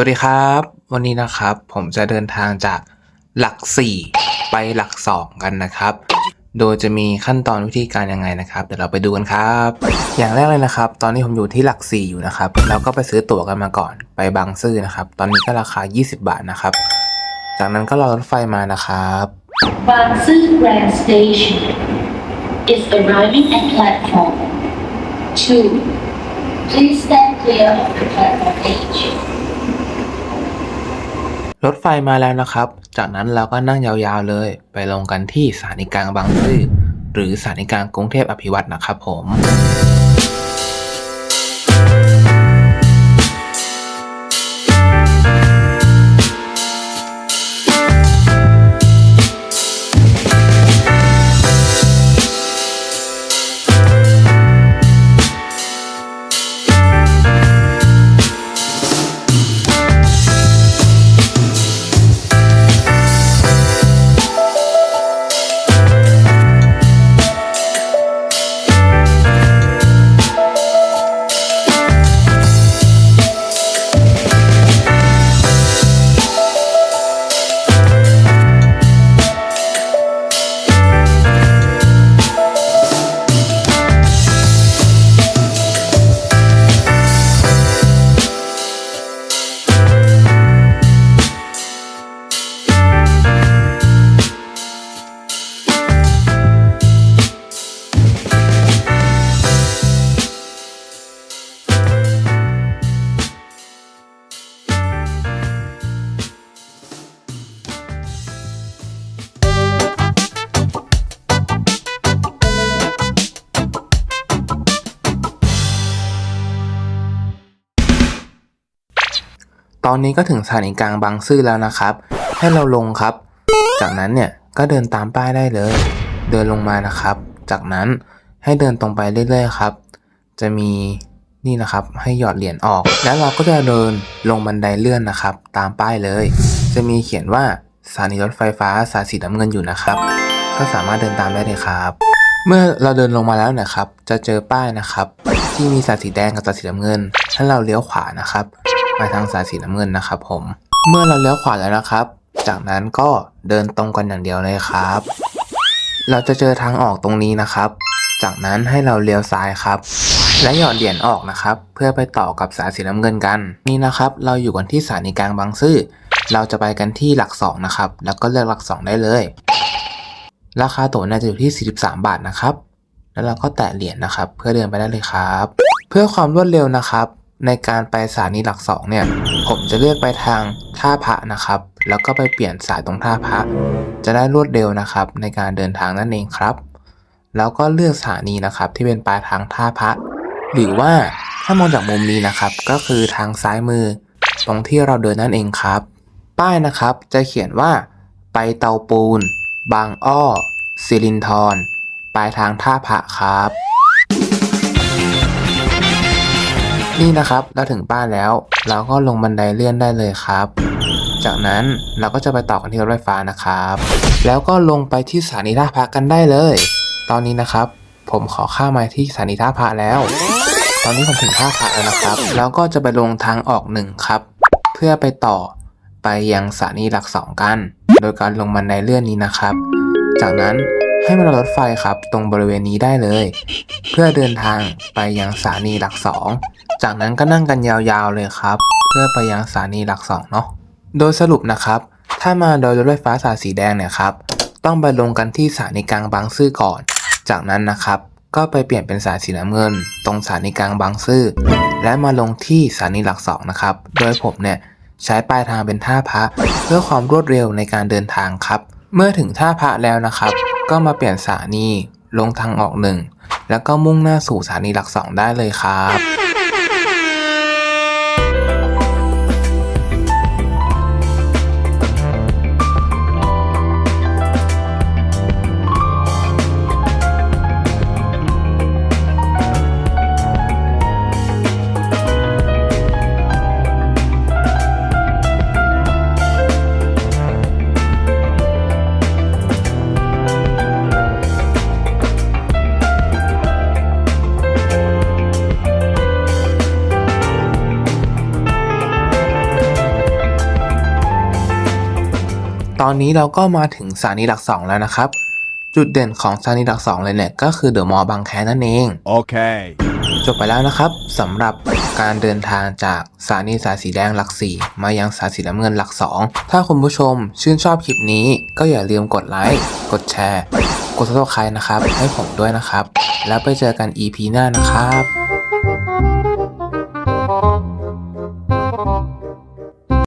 วัสดีครับ วันนี้นะครับผมจะเดินทางจากหลัก 4 ไปหลัก 2 กันนะครับ โดยจะมีขั้นตอนวิธีการยังไงนะครับ เดี๋ยวเราไปดูกันครับ อย่างแรกเลยนะครับ ตอนนี้ผมอยู่ที่หลัก 4 อยู่นะครับเราก็ไปซื้อตั๋วกันมาก่อนไปบางซื่อนะครับ ตอนนี้ก็ราคา 20 บาทนะครับ จากนั้นก็รอรถไฟมานะครับ Bansu Grand Station is arriving at platform 2. Please stand clear of the platform H. รถไฟมาแล้วนะครับ จากนั้นเราก็นั่งยาวๆเลย ไปลงกันที่สถานีกลางบางซื่อหรือสถานีกลางกรุงเทพอภิวัตน์นะครับผม ตอนนี้ก็ถึงสถานีกลางบางซื่อแล้วนะครับ ให้เราลงครับ จากนั้นเนี่ยก็เดินตามป้ายได้เลย เดินลงมานะครับ จากนั้นให้เดินตรงไปเรื่อยๆครับ จะมีนี่นะครับให้หยอดเหรียญออก แล้วเราก็จะเดินลงบันไดเลื่อนนะครับ ตามป้ายเลย จะมีเขียนว่าสถานีรถไฟฟ้าสายสีน้ำเงินอยู่นะครับ ก็สามารถเดินตามได้เลยครับ เมื่อเราเดินลงมาแล้วนะครับ จะเจอป้ายนะครับ ที่มีสายสีแดงกับสายสีน้ำเงินให้เราเลี้ยวขวานะครับ ไปทางสายสีน้ำเงินนะครับผม เมื่อเราเลี้ยวขวาแล้วนะครับ จากนั้นก็เดินตรงกันอย่างเดียวเลยครับ เราจะเจอทางออกตรงนี้นะครับ จากนั้นให้เราเลี้ยวซ้ายครับ และหยอดเหรียญออกนะครับ เพื่อไปต่อกับสายสีน้ำเงินกัน นี่นะครับ เราอยู่กันที่สถานีกลางบางซื่อเราจะไปกันที่หลักสองนะครับ แล้วก็เลือกหลักสองได้เลย ราคาตั๋วน่าจะอยู่ที่ 43 บาทนะครับ แล้วเราก็แตะเหรียญนะครับ เพื่อเดินไปได้เลยครับ เพื่อความรวดเร็วนะครับ ในการไปสถานีหลักสองเนี่ย ผมจะเลือกไปทางท่าพระนะครับ แล้วก็ไปเปลี่ยนสายตรงท่าพระ จะได้รวดเร็วนะครับ ในการเดินทางนั่นเองครับ แล้วก็เลือกสถานีนะครับที่เป็นปลายทางท่าพระ หรือว่าถ้ามองจากมุมนี้นะครับ ก็คือทางซ้ายมือ ตรงที่เราเดินนั่นเองครับ ป้ายนะครับจะเขียนว่า ไปเตาปูน บางอ้อ สิรินทรปลายทางท่าพระครับ นี่นะครับเราถึงป้ายแล้ว เราก็ลงบันไดเลื่อนได้เลยครับ จากนั้นเราก็จะไปต่อกันที่รถไฟฟ้านะครับ แล้วก็ลงไปที่สถานีท่าพระกันได้เลย ตอนนี้นะครับ ผมขอข้ามมาที่สถานีท่าพระแล้ว ตอนนี้ผมถึงท่าพระแล้วนะครับ แล้วก็จะไปลงทางออกหนึ่งครับ เพื่อไปต่อไปยังสถานีหลักสองกัน โดยการลงบันไดเลื่อนนี้นะครับ จากนั้น ให้มารอรถไฟครับตรงบริเวณนี้ได้เลย เพื่อเดินทางไปยังสถานีหลักสองจากนั้นก็นั่งกันยาวๆเลยครับ เพื่อไปยังสถานีหลักสองเนาะโดยสรุปนะครับ ถ้ามาโดยรถไฟฟ้าสายสีแดงเนี่ยครับต้องไปลงกันที่สถานีกลางบางซื่อก่อน จากนั้นนะครับก็ไปเปลี่ยนเป็นสายสีน้ำเงิน ตรงสถานีกลางบางซื่อและมาลงที่สถานีหลักสองนะครับ โดยผมเนี่ยใช้ปลายทางเป็นท่าพระ เพื่อความรวดเร็วในการเดินทางครับ เมื่อถึงท่าพระแล้วนะครับ ก็มาเปลี่ยนสถานีลงทางออกหนึ่งแล้วก็มุ่งหน้าสู่สถานีหลักสองได้เลยครับ ตอนนี้เราก็มาถึงสถานีหลักสองแล้วนะครับ จุดเด่นของสถานีหลักสองเลยเนี่ยก็คือเดอะมอลล์บางแคนั่นเอง Okay. จบไปแล้วนะครับสำหรับการเดินทางจากสถานีสายสีแดงหลัก 4 มายังสายสีน้ำเงินหลัก 2 ถ้าคุณผู้ชมชื่นชอบคลิปนี้ ก็อย่าลืมกดไลค์ กดแชร์ กด subscribe นะครับ ให้ผมด้วยนะครับ แล้วไปเจอกัน EP หน้านะครับ